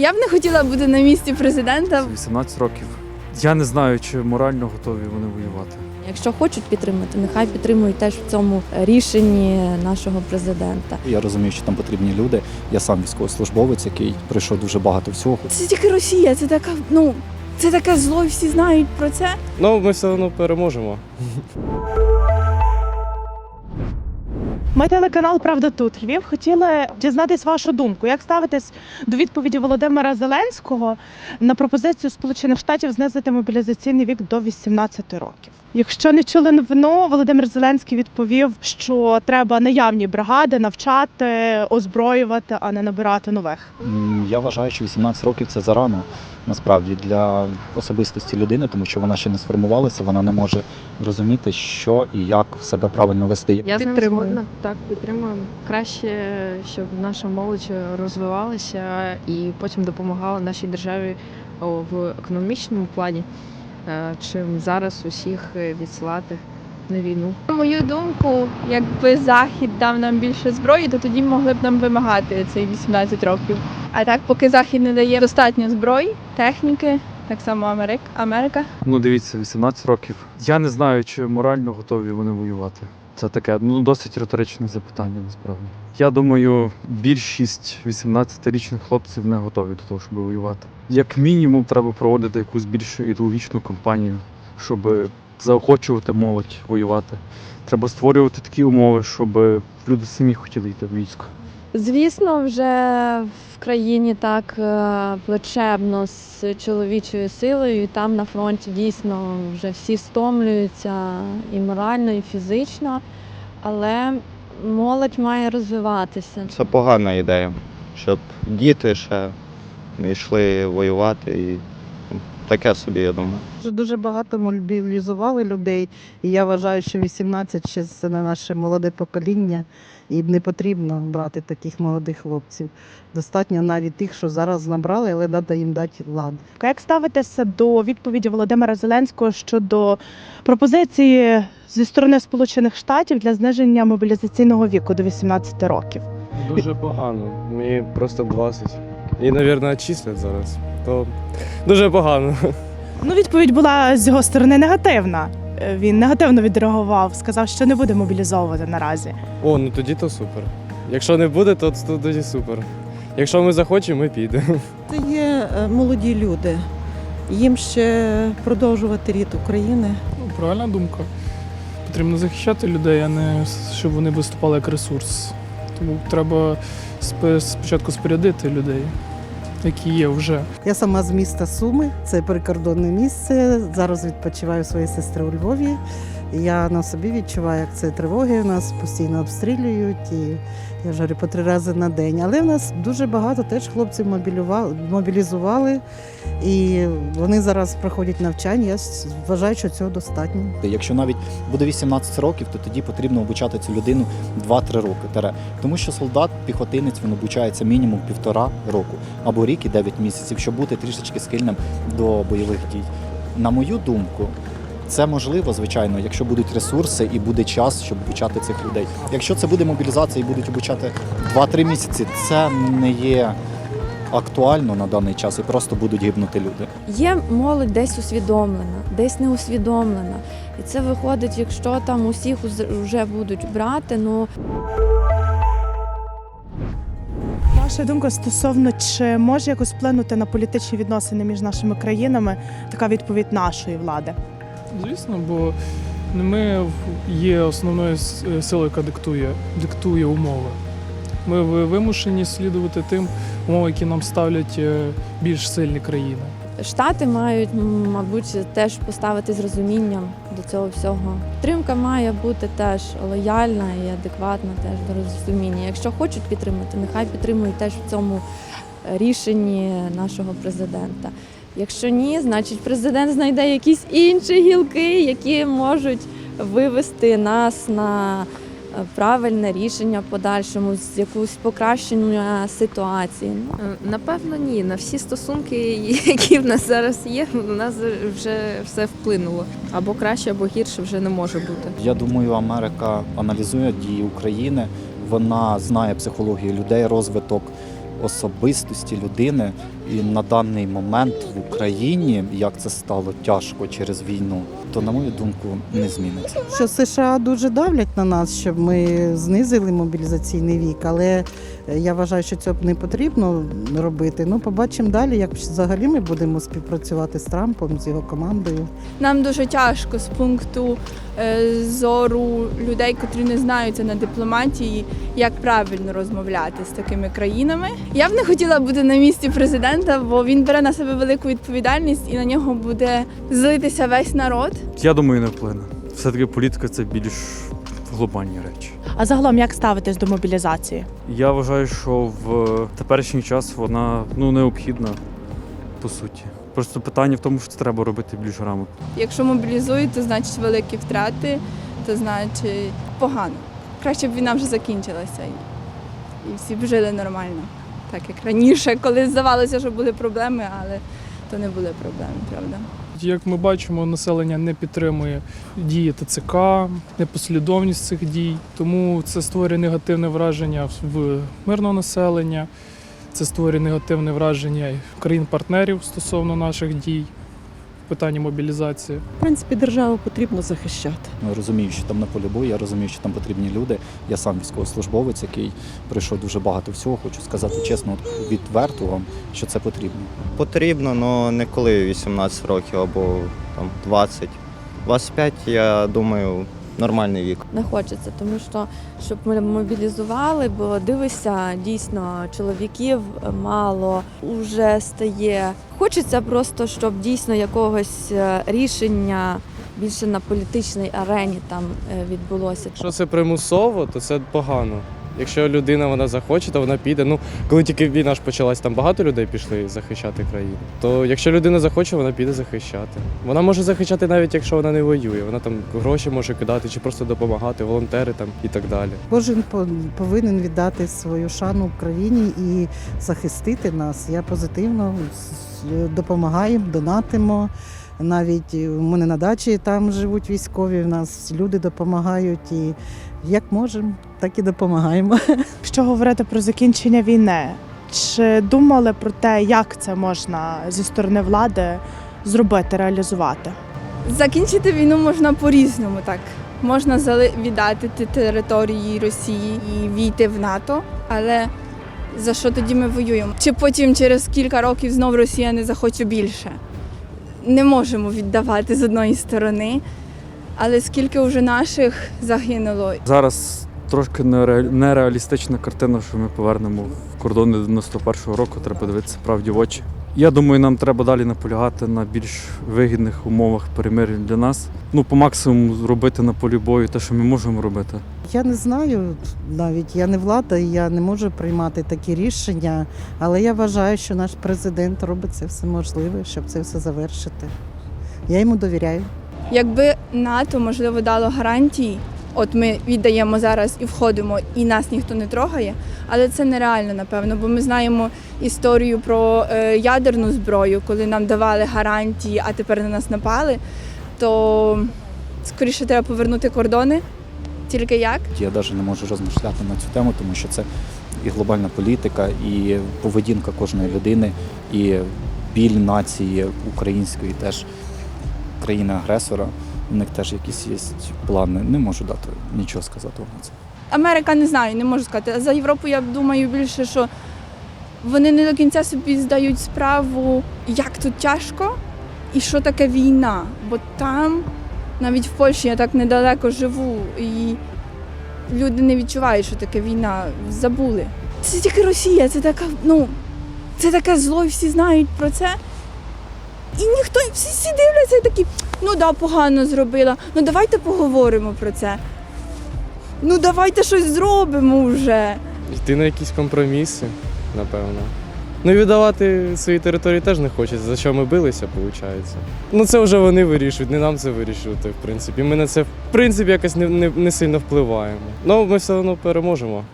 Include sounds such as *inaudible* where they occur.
Я б не хотіла бути на місці президента. 18 років. Я не знаю, чи морально готові вони воювати. Якщо хочуть підтримати, нехай підтримують теж в цьому рішенні нашого президента. Я розумію, що там потрібні люди. Я сам військовослужбовець, який пройшов дуже багато всього. Це тільки Росія, це така, ну, це таке зло, і всі знають про це. Ну, ми все одно переможемо. Ми телеканал Правда тут Львів хотіли дізнатись вашу думку. Як ставитесь до відповіді Володимира Зеленського на пропозицію Сполучених Штатів знизити мобілізаційний вік до 18 років? Якщо не чули новину, Володимир Зеленський відповів, що треба наявні бригади навчати, озброювати, а не набирати нових. Я вважаю, що 18 років це зарано насправді для особистості людини, тому що вона ще не сформувалася, вона не може зрозуміти, що і як себе правильно вести. Я Підтримую. Так, підтримуємо. Краще, щоб наша молодь розвивалася і потім допомагала нашій державі в економічному плані, чим зараз усіх е, відсилати на війну. На мою думку, якби Захід дав нам більше зброї, то тоді могли б нам вимагати цей 18 років. А так, поки Захід не дає достатньо зброї, техніки, так само Америка, Америка. Ну, дивіться, 18 років. Я не знаю, чи морально готові вони воювати. Це таке ну досить риторичне запитання, насправді. Я думаю, більшість 18-річних хлопців не готові до того, щоб воювати. Як мінімум, треба проводити якусь більш ідеологічну кампанію, щоб заохочувати молодь воювати. Треба створювати такі умови, щоб люди самі хотіли йти в військо. Звісно, вже в країні так е, плечебно з чоловічою силою, і там на фронті дійсно вже всі стомлюються і морально, і фізично, але молодь має розвиватися. Це погана ідея, щоб діти ще йшли воювати і таке собі, я думаю. Вже дуже багато мобілізували людей, і я вважаю, що 18 ще це не наше молоде покоління, і не потрібно брати таких молодих хлопців. Достатньо навіть тих, що зараз набрали, але треба їм дати ладу. Як ставитеся до відповіді Володимира Зеленського щодо пропозиції зі сторони Сполучених Штатів для зниження мобілізаційного віку до 18 років? Дуже погано. Мені просто 20. І, мабуть, числять зараз. То дуже погано. Ну, відповідь була з його сторони негативна. Він негативно відреагував, сказав, що не буде мобілізовувати наразі. О, ну тоді то супер. Якщо не буде, то, то тоді супер. Якщо ми захочемо, ми підемо. Це є е, молоді люди. Їм ще продовжувати рід України. Ну, правильна думка. Потрібно захищати людей, а не щоб вони виступали як ресурс. Тому треба спочатку спорядити людей, які є вже. Я сама з міста Суми, це прикордонне місце. Зараз відпочиваю свої сестри у Львові. Я на собі відчуваю, як це тривоги. Нас постійно обстрілюють, і я жарю по три рази на день. Але в нас дуже багато теж хлопців мобілізували, і вони зараз проходять навчання. Я вважаю, що цього достатньо. Якщо навіть буде 18 років, то тоді потрібно обучати цю людину 2-3 роки. Тому що солдат, піхотинець, він обучається мінімум півтора року або рік і 9 місяців, щоб бути трішечки схильним до бойових дій. На мою думку, це можливо, звичайно, якщо будуть ресурси і буде час, щоб обучати цих людей. Якщо це буде мобілізація і будуть обучати 2-3 місяці, це не є актуально на даний час і просто будуть гибнути люди. Є молодь десь усвідомлена, десь не усвідомлена. І це виходить, якщо там усіх уз- вже будуть брати, ну Ваша думка стосовно чи може якось вплинути на політичні відносини між нашими країнами така відповідь нашої влади? Звісно, бо не ми є основною е, силою, яка диктує, диктує умови. Ми вимушені слідувати тим умовам, які нам ставлять е, більш сильні країни. Штати мають, мабуть, теж поставити з розумінням до цього всього. Підтримка має бути теж лояльна і адекватна теж до розуміння. Якщо хочуть підтримати, нехай підтримують теж в цьому рішенні нашого президента. Якщо ні, значить президент знайде якісь інші гілки, які можуть вивести нас на е, правильне рішення подальшому, з якусь покращення ситуації. Е, Напевно, ні. На всі стосунки, які в нас зараз є, у нас вже все вплинуло. Або краще, або гірше вже не може бути. Я думаю, Америка аналізує дії України. Вона знає психологію людей, розвиток особистості людини, і на даний момент в Україні, як це стало тяжко через війну, то на мою думку не зміниться. Що США дуже давлять на нас, щоб ми знизили мобілізаційний вік, але я вважаю, що цього не потрібно робити. Ну, побачимо далі, як взагалі ми будемо співпрацювати з Трампом, з його командою. Нам дуже тяжко з пункту е, зору людей, котрі не знаються на дипломатії, як правильно розмовляти з такими країнами. Я б не хотіла бути на місці президента, бо він бере на себе велику відповідальність і на нього буде злитися весь народ. Я думаю, не вплине. Все-таки політика це більш глобальні речі. А загалом як ставитесь до мобілізації? Я вважаю, що в теперішній час вона ну, необхідна, по суті. Просто питання в тому, що це треба робити більш грамотно. Якщо мобілізують, то значить великі втрати, то значить погано. Краще б війна вже закінчилася і всі б жили нормально. Так як раніше, коли здавалося, що були проблеми, але то не були проблеми, правда. Як ми бачимо, населення не підтримує дії ТЦК, непослідовність цих дій, тому це створює негативне враження в мирного населення, це створює негативне враження країн-партнерів стосовно наших дій питанні мобілізації. В принципі, державу потрібно захищати. Ну, розумію, що там на полі бою, я розумію, що там потрібні люди. Я сам військовослужбовець, який пройшов дуже багато всього. Хочу сказати чесно, от відверто вам, що це потрібно. Потрібно, але не коли 18 років або там 20. 25, я думаю, нормальний вік. Не хочеться, тому що щоб ми мобілізували, бо дивися, дійсно чоловіків мало вже стає. Хочеться просто, щоб дійсно якогось е, рішення більше на політичній арені там е, відбулося. Якщо це примусово, то це погано. Якщо людина вона захоче, то вона піде. Ну, коли тільки війна ж почалась, там багато людей пішли захищати країну. То якщо людина захоче, вона піде захищати. Вона може захищати навіть якщо вона не воює. Вона там гроші може кидати чи просто допомагати, волонтери там і так далі. Кожен по- повинен віддати свою шану Україні і захистити нас. Я позитивно допомагаємо, донатимо. Навіть у мене на дачі там живуть військові, в нас люди допомагають і як можемо, так і допомагаємо. *laughs* Якщо говорити про закінчення війни, чи думали про те, як це можна зі сторони влади зробити, реалізувати? Закінчити війну можна по-різному так. Можна віддати ті території Росії і війти в НАТО, але за що тоді ми воюємо? Чи потім через кілька років знов Росія не захоче більше? Не можемо віддавати з одної сторони, але скільки вже наших загинуло, Зараз трошки нере- нереалістична картина, що ми повернемо в кордони 91-го року, треба дивитися правді в очі. Я думаю, нам треба далі наполягати на більш вигідних умовах перемир'я для нас. Ну, по максимуму зробити на полі бою те, що ми можемо робити. Я не знаю навіть, я не влада, і я не можу приймати такі рішення, але я вважаю, що наш президент робить це все можливе, щоб це все завершити. Я йому довіряю. Якби НАТО можливо дало гарантії, от ми віддаємо зараз і входимо, і нас ніхто не трогає, але це нереально, напевно, бо ми знаємо історію про е, ядерну зброю, коли нам давали гарантії, а тепер на нас напали, то скоріше треба повернути кордони. Тільки як? Я навіть не можу розмишляти на цю тему, тому що це і глобальна політика, і поведінка кожної людини, і біль нації української теж країни-агресора. У них теж якісь є плани. Не можу дати нічого сказати вам це. Америка не знаю, не можу сказати. За Європу я думаю більше, що вони не до кінця собі здають справу, як тут тяжко і що таке війна. Бо там, навіть в Польщі, я так недалеко живу, і люди не відчувають, що таке війна. Забули. Це тільки Росія, це така, ну, це таке зло, і всі знають про це. І ніхто, всі, всі дивляться і такі, ну да, погано зробила. Ну давайте поговоримо про це. Ну давайте щось зробимо вже. Йти на якісь компроміси, напевно. Ну і віддавати свої території теж не хочеться, за що ми билися, виходить. Ну це вже вони вирішують, не нам це вирішувати, в принципі. Ми на це в принципі якось не, не, не сильно впливаємо. Ну ми все одно переможемо.